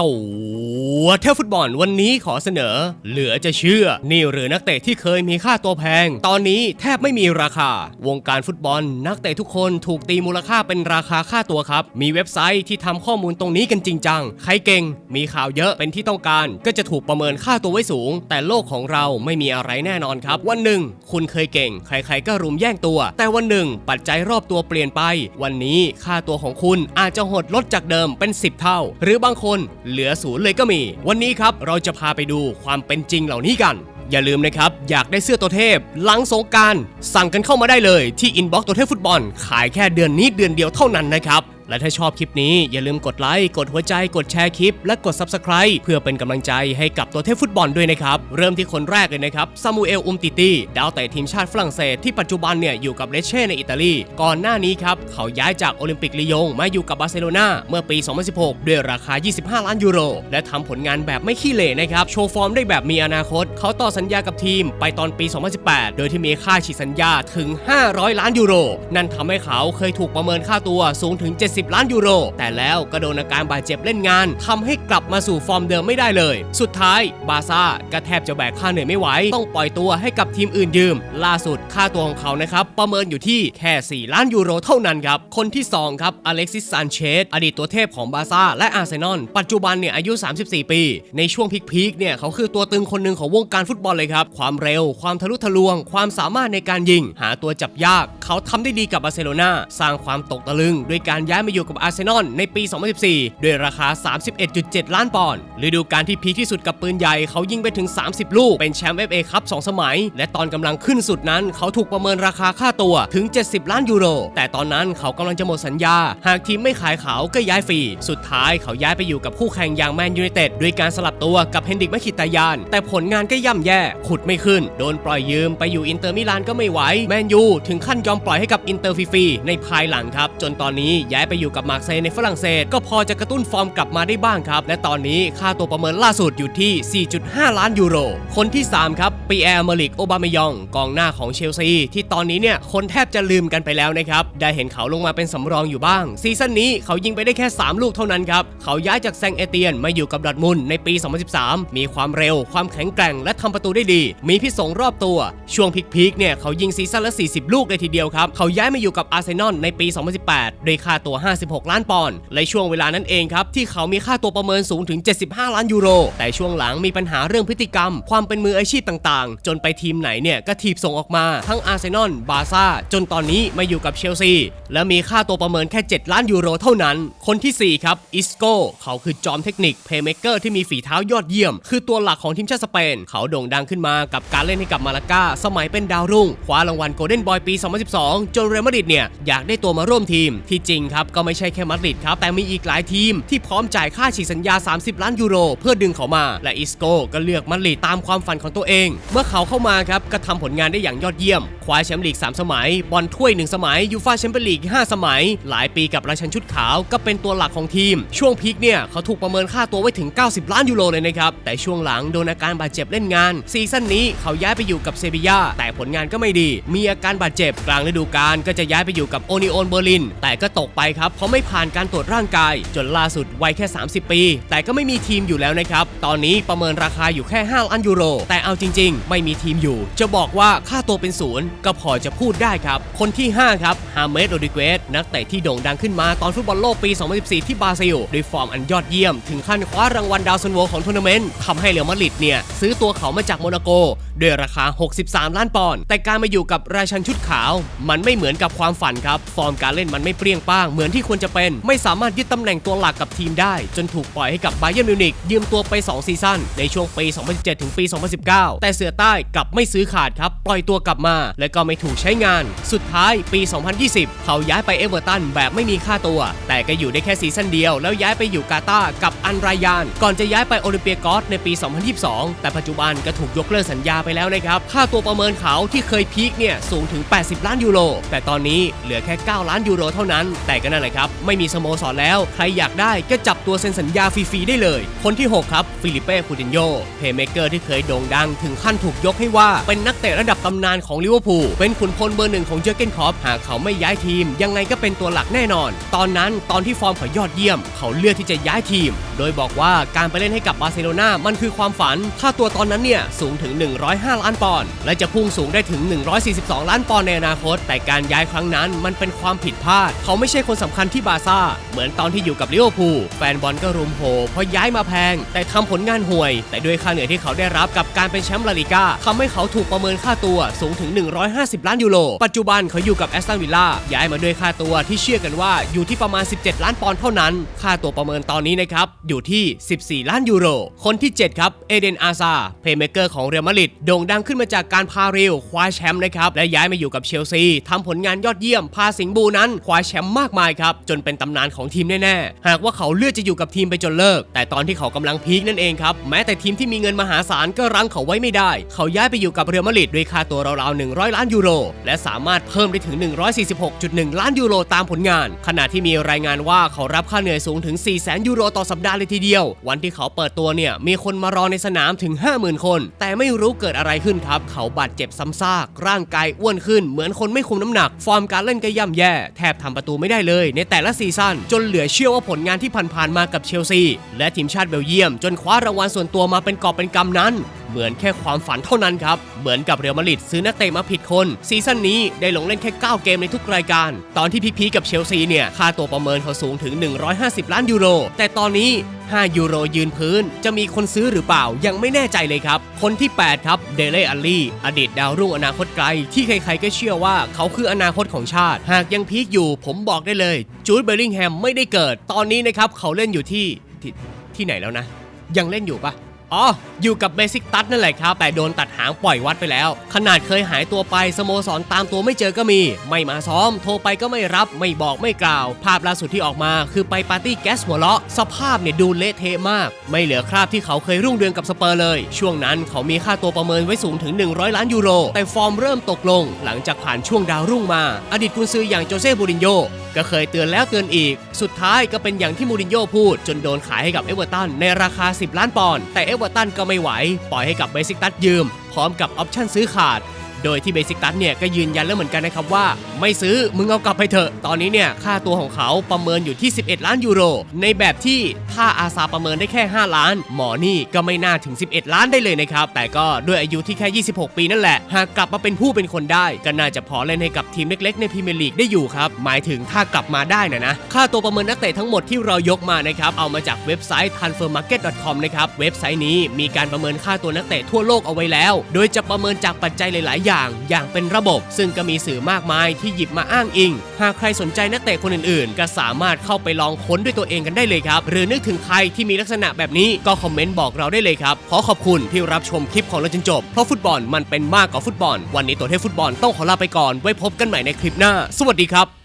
ตั วเทพฟุตบอลวันนี้ขอเสนอ เหลือจะเชื่อ นี่หรือนักเตะที่เคยมีค่าตัวแพง ตอนนี้แทบไม่มีราคา วงการฟุตบอล นักเตะทุกคนถูกตีมูลค่าเป็นราคาค่าตัวครับ มีเว็บไซต์ที่ทำข้อมูลตรงนี้กันจริงจัง ใครเก่ง มีข่าวเยอะเป็นที่ต้องการ ก็จะถูกประเมินค่าตัวไว้สูง แต่โลกของเราไม่มีอะไรแน่นอนครับ วันหนึ่ง คุณเคยเก่ง ใครๆก็รุมแย่งตัว แต่วันหนึ่ง ปัจจัยรอบตัวเปลี่ยนไป วันนี้ค่าตัวของคุณอาจจะหดลดจากเดิมเป็น 10 เท่า หรือบางคนเหลือศูนย์เลยก็มีวันนี้ครับเราจะพาไปดูความเป็นจริงเหล่านี้กัน อย่าลืมนะครับ อยากได้เสื้อตัวเทพ หลังสงการ สั่งกันเข้ามาได้เลยที่อินบ็อกซ์ตัวเทพฟุตบอล ขายแค่เดือนนี้เดือนเดียวเท่านั้นนะครับ และถ้าชอบคลิปนี้อย่าลืมกดไลค์ กดหัวใจ กดแชร์คลิป และกด Subscribe เพื่อเป็นกำลังใจให้กับตัวเทพฟุตบอลด้วยนะครับ เริ่มที่คนแรกเลยนะครับซามูเอล อุมติตี้ ดาวเตะทีมชาติฝรั่งเศสที่ปัจจุบันเนี่ยอยู่กับเลเช่ในอิตาลี ก่อนหน้านี้ครับ เขาย้ายจากโอลิมปิกลียงมาอยู่กับบาร์เซโลนาเมื่อปี 2016 ด้วยราคา 25 ล้านยูโร และทำผลงานแบบไม่ขี้เหร่นะครับ โชว์ฟอร์มได้แบบมีอนาคต เขาต่อสัญญากับทีมไปตอนปี 2018 โดยที่มีค่าฉีกสัญญาถึง 500 ล้านยูโร นั่นทำให้เขาเคยถูกประเมินค่าตัวสูงถึง 70ล้านยูโร แต่แล้วก็โดนอาการบาดเจ็บเล่นงานทำให้กลับมาสู่ฟอร์มเดิมไม่ได้เลย สุดท้ายบาร์ซ่าก็แทบจะแบกค่าเหนื่อยไม่ไหว ต้องปล่อยตัวให้กับทีมอื่นยืม ล่าสุดค่าตัวของเขานะครับ ประเมินอยู่ที่แค่ 4 ล้านยูโรเท่านั้นครับ คนที่ 2 ครับอเล็กซิสซานเชสอดีตตัวเทพของบาร์ซ่าและอาร์เซนอลปัจจุบันเนี่ยอายุ 34 ปี ในช่วงพีคๆเนี่ยเขาคือตัวตึงคนหนึ่งของวงการฟุตบอลเลยครับ ความเร็ว ความทะลุทะลวง ความสามารถในการยิง หาตัวจับยาก เขาทำได้ดีกับบาร์เซโลนาสร้างความตกตะลึงด้วยการย้ายมาอยู่กับอาร์เซนอลในปี 2014 ด้วยราคา 31.7 ล้านปอนด์ฤดูกาลที่พีคที่สุดกับปืนใหญ่เขายิงไปถึง 30 ลูก เป็นแชมป์ FA คัพ2สมัย และตอนกำลังขึ้นสุดนั้น เขาถูกประเมินราคาค่าตัวถึง 70 ล้านยูโร แต่ตอนนั้นเขากำลังจะหมดสัญญา หากทีมไม่ขายเขาก็ย้ายฟรี สุดท้ายเขาย้ายไปอยู่กับคู่แข่งอย่างแมนยูไนเต็ดด้วยการสลับตัวกับเฮนดิกแมคคิตายาน แต่ผลงานก็ย่ำแย่ ขุดไม่ขึ้น โดนปล่อยยืมไปอยู่อินเตอร์มิลานก็ไม่ไหว แมนยูถึงขั้นยอมปล่อยให้กับอินเตอร์ฟรีๆในภายหลังครับ จนตอนนี้ย้ายไปอยู่กับมาร์เซย์ในฝรั่งเศส ก็พอจะกระตุ้นฟอร์มกลับมาได้บ้างครับ และตอนนี้ค่าตัวประเมินล่าสุดอยู่ที่ 4.5 ล้านยูโร คนที่ 3 ครับปีแอร์มลิกโอบามายอง กองหน้าของเชลซี ที่ตอนนี้เนี่ยคนแทบจะลืมกันไปแล้วนะครับ ได้เห็นเขาลงมาเป็นสำรองอยู่บ้าง ซีซั่นนี้เขายิงไปได้แค่ 3 ลูกเท่านั้นครับ เขาย้ายจากแซงเอเตียนมาอยู่กับดอทมุนในปี 2013 มีความเร็ว ความแข็งแกร่ง และทำประตูได้ดี มีพิษสงรอบตัว ช่วงพีคๆเนี่ยเขายิงซีซั่นละ 40 ลูกเลยทีเดียวครับ เขาย้ายมาอยู่กับอาร์เซนอลในปี 2018 โดยค่าตัว56 ล้านปอนด์และช่วงเวลานั้นเองครับที่เขามีค่าตัวประเมินสูงถึง 75 ล้านยูโร แต่ช่วงหลังมีปัญหาเรื่องพฤติกรรม ความเป็นมืออาชีพต่างๆ จนไปทีมไหนเนี่ยก็ทีบส่งออกมาทั้งอาร์เซนอลบาร์ซ่าจนตอนนี้มาอยู่กับเชลซีและมีค่าตัวประเมินแค่ 7 ล้านยูโรเท่านั้น คนที่ 4 ครับอิสโกเขาคือจอมเทคนิคเพย์เมเกอร์ที่มีฝีเท้ายอดเยี่ยม คือตัวหลักของทีมชาติสเปน เขาโด่งดังขึ้นมากับการเล่นให้กับมาลาก้าสมัยเป็นดาวรุ่งคว้ารางวัลโกลเด้นบอยปี 2012 จนเรอัลมาดริดเนี่ยอยากได้ตัวมาร่วมทีมที่จริงครับก็ไม่ใช่แค่มาดริดครับ แต่มีอีกหลายทีมที่พร้อมจ่ายค่าฉีกสัญญา 30 ล้านยูโร เพื่อดึงเขามา และอิสโกก็เลือกมาดริดตามความฝันของตัวเอง เมื่อเขาเข้ามาครับก็ทำผลงานได้อย่างยอดเยี่ยม คว้าแชมป์ลีก 3 สมัย บอลถ้วย 1 สมัย ยูฟาแชมเปี้ยนลีก 5 สมัย หลายปีกับราชันชุดขาวก็เป็นตัวหลักของทีม ช่วงพีคเนี่ยเขาถูกประเมินค่าตัวไว้ถึง 90 ล้านยูโรเลยนะครับ แต่ช่วงหลังโดนอาการบาดเจ็บเล่นงาน ซีซั่นนี้เขาย้ายไปอยู่กับเซบียาแต่ผลงานก็ไม่ดี มีอาการบาดเจ็บกลางฤดูกาลก็จะย้ายไปอยู่กับโอนิโอนเบอร์ลิน แต่ก็ตกไปครับเพราะไม่ผ่านการตรวจร่างกาย จนล่าสุดวัยแค่ 30 ปี แต่ก็ไม่มีทีมอยู่แล้วนะครับ ตอนนี้ประเมินราคาอยู่แค่ 5 ล้านยูโร แต่เอาจริง ๆ ไม่มีทีมอยู่ จะบอกว่าค่าตัวเป็นศูนย์ก็พอจะพูดได้ครับ คนที่ 5 ครับฮาเมสโรดิเกสนักเตะที่โด่งดังขึ้นมาตอนฟุตบอลโลกปี 2014 ที่บราซิลด้วยฟอร์มอันยอดเยี่ยม ถึงขั้นคว้ารางวัลดาวซันโวของทัวร์นาเมนต์ทำให้เรอัลมาดริดเนี่ยซื้อตัวเขามาจากโมนาโกด้วยราคา 63 ล้านปอนด์แต่การมาอยู่กับราชันชุดขาว มันไม่เหมือนกับความฝันครับฟอร์มการเล่นมันไม่เปรี้ยงป้างเหมือนที่ควรจะเป็น ไม่สามารถยึดตำแหน่งตัวหลักกับทีมได้ จนถูกปล่อยให้กับไบเยร์นมิวนิกยืมตัวไป 2 ซีซั่นในช่วงปี 2017 ถึงปี 2019 แต่เสือใต้กลับไม่ซื้อขาดครับปล่อยตัวกลับมา และก็ไม่ถูกใช้งาน สุดท้ายปี 2020 เขาย้ายไปเอเวอร์ตันแบบไม่มีค่าตัว แต่ก็อยู่ได้แค่ซีซั่นเดียว แล้วย้ายไปอยู่กาตาร์กับอันรายาน ก่อนจะย้ายไปโอลิมเปียกอสในปี 2022 แต่ปัจจุบันก็ถูกยกเลิกสัญญาไปแล้วนะครับค่าตัวประเมินเขาที่เคยพีคเนี่ยสูงถึง 80 ล้านยูโรแต่ตอนนี้เหลือแค่ 9 ล้านยูโรเท่านั้นแต่ก็นั่นนแหละครับ ไม่มีสโมสรแล้ว ใครอยากได้ก็จับตัวเซ็นสัญญาฟรีๆได้เลย คนที่ 6 ครับ ฟิลิเป้คูตินโยเพย์เมเกอร์ที่เคยโด่งดังถึงขั้นถูกยกให้ว่าเป็นนักเตะระดับตำนานของลิเวอร์พูลเป็นขุนพลเบอร์หนึ่งของเจอเกนคอปหากเขาไม่ย้ายทีม ยังไงก็เป็นตัวหลักแน่นอน ตอนนั้นตอนที่ฟอร์มเขายอดเยี่ยม เขาเลือกที่จะย้ายทีม โดยบอกว่าการไปเล่นให้กับบาร์เซโลนามันคือความฝันค่าตัวตอนนั้นเนี่ยสูงถึง 105 ล้านปอนด์และจะพุ่งสูงได้ถึง 142 ล้านปอนด์ในอนาคต แต่การย้ายครั้งนั้นมันเป็นความผิดพลาด เขาไม่ใช่คนสำคัญที่บาร์ซ่า เหมือนตอนที่อยู่กับลิเวอร์พูลแฟนบอลก็รุมโหเพราะย้ายมาแพง แต่ทำผลงานห่วย แต่ด้วยค่าเหนื่อยที่เขาได้รับกับการเป็นแชมป์ลาลิก้าทำให้เขาถูกประเมินค่าตัวสูงถึง 150 ล้านยูโร ปัจจุบันเขาอยู่กับแอสตันวิลล่าย้ายมาด้วยค่าตัวที่เชื่อกันว่าอยู่ที่ประมาณ 17 ล้านปอนด์เท่านั้น ค่าตัวประเมินตอนนี้นะครับอยู่ที่ 14 ล้านยูโร คนที่ 7 ครับเอเดนอาซาเพย์เมเกอร์ของเรอัลมาดริดโด่งดังขึ้นมาจากการพาเรลคว้าแชมป์นะครับและย้ายมาอยู่กับเชลซีทำผลงานยอดเยี่ยมพาสิงบูนั้นคว้าแชมป์มากมายครับจนเป็นตำนานของทีมแน่ๆ หากว่าเขาเลือกจะอยู่กับทีมไปจนเลิก แต่ตอนที่เขากำลังพีคนั่นเองครับแม้แต่ทีมที่มีเงินมหาศาลก็รั้งเขาไว้ไม่ได้ เขาย้ายไปอยู่กับเรอัลมาดริดด้วยค่าตัวราวๆ100 ล้านยูโร และสามารถเพิ่มได้ถึง 146.1 ล้านยูโรตามผลงาน ขณะที่มีรายงานว่าเขารับค่าเหนื่อยสูงถึง 400,000 ยูโรต่อสัปดาห์เลยทีเดียว วันที่เขาเปิดตัวเนี่ยมีคนมารอในสนามถึง 50,000 คน แต่ไม่รู้เกิดอะไรขึ้นครับ เขาบาดเจ็บซ้ำซาก ร่างกายอ้วนขึ้น เหมือนคนไม่คุมน้ำหนัก ฟอร์มการเล่นก็ย่ำแย่ แทบทำประตูไม่ได้เลยในแต่ละซีซั่นจนเหลือเชื่อว่าผลงานที่ผ่านๆมากับเชลซี และทีมชาติเบลเยียม จนคว้ารางวัลส่วนตัวมาเป็นกอบเป็นกำนั้น เหมือนแค่ความฝันเท่านั้นครับ เหมือนกับเรอัลมาดริดซื้อนักเตะมาผิดคน ซีซั่นนี้ได้ลงเล่นแค่ 9 เกมในทุกรายการ ตอนที่พีคๆกับเชลซีเนี่ยค่าตัวประเมินเขาสูงถึง 150 ล้านยูโรแต่ตอนนี้ 5 ยูโรยืนพื้น จะมีคนซื้อหรือเปล่ายังไม่แน่ใจเลยครับ คนที่ 8 ครับเดเลอัลลี่อดีตดาวรุ่งอนาคตไกล ที่ใครๆก็เชื่อว่าเขาคืออนาคตของชาติ หากยังพีคอยู่ผมบอกได้เลยจูดเบลลิงแฮมไม่ได้เกิด ตอนนี้นะครับเขาเล่นอยู่ที่ที่ที่ไหนแล้วนะ ยังเล่นอยู่ปะ อ๋อ อยู่กับเบสิกตัดนั่นแหละครับ แต่โดนตัดหางปล่อยวัดไปแล้ว ขนาดเคยหายตัวไปสโมสรตามตัวไม่เจอก็มี ไม่มาซ้อม โทรไปก็ไม่รับ ไม่บอกไม่กล่าว ภาพล่าสุดที่ออกมา คือไปปาร์ตี้แก๊สหัวเราะ สภาพเนี่ยดูเละเทะมาก ไม่เหลือคราบที่เขาเคยรุ่งเรืองกับสเปอร์เลย ช่วงนั้นเขามีค่าตัวประเมินไว้สูงถึง 100 ล้านยูโร แต่ฟอร์มเริ่มตกลง หลังจากผ่านช่วงดาวรุ่งมา อดีตกุนซืออย่างโจเซ่บูรินโญ ก็เคยเตือนแล้วเตือนอีก สุดท้ายก็เป็นอย่างที่มูรินโญ่พูด จนโดนขายให้กับเอเวอร์ตันในราคา 10 ล้านปอนด์แต่เอเวอร์ตันก็ไม่ไหว ปล่อยให้กับเบซิกตัสยืม พร้อมกับออปชั่นซื้อขาด โดยที่เบสิกตัสเนี่ยก็ยืนยันแล้วเหมือนกันนะครับว่า ไม่ซื้อมึงเอากลับไปเถอะ ตอนนี้เนี่ยค่าตัวของเขาประเมินอยู่ที่ 11 ล้านยูโร ในแบบที่ถ้าอาซาประเมินได้แค่ 5 ล้าน หมอนี่ก็ไม่น่าถึง 11 ล้านได้เลยนะครับ แต่ก็ด้วยอายุที่แค่ 26 ปีนั่นแหละ หากกลับมาเป็นผู้เป็นคนได้ ก็น่าจะพอเล่นให้กับทีมเล็กๆ ในพรีเมียร์ลีกได้อยู่ครับ หมายถึงถ้ากลับมาได้นะนะ ค่าตัวประเมินนักเตะทั้งหมดที่เรายกมานะครับเอามาจากเว็บไซต์ transfermarket.com นะครับเว็บไซต์นี้มีการประเมินค่าตัวนักเตะทั่วโลกเอาไว้แล้ว โดยจะประเมินจากปัจจัยหลายๆอย่างอย่างเป็นระบบ ซึ่งก็มีสื่อมากมายที่หยิบมาอ้างอิง หากใครสนใจนักเตะคนอื่นๆ ก็สามารถเข้าไปลองค้นด้วยตัวเองกันได้เลยครับ หรือนึกถึงใครที่มีลักษณะแบบนี้ก็คอมเมนต์บอกเราได้เลยครับ ขอขอบคุณที่รับชมคลิปของเราจนจบ เพราะฟุตบอลมันเป็นมากกว่าฟุตบอล วันนี้ตัวเทพฟุตบอลต้องขอลาไปก่อน ไว้พบกันใหม่ในคลิปหน้า สวัสดีครับ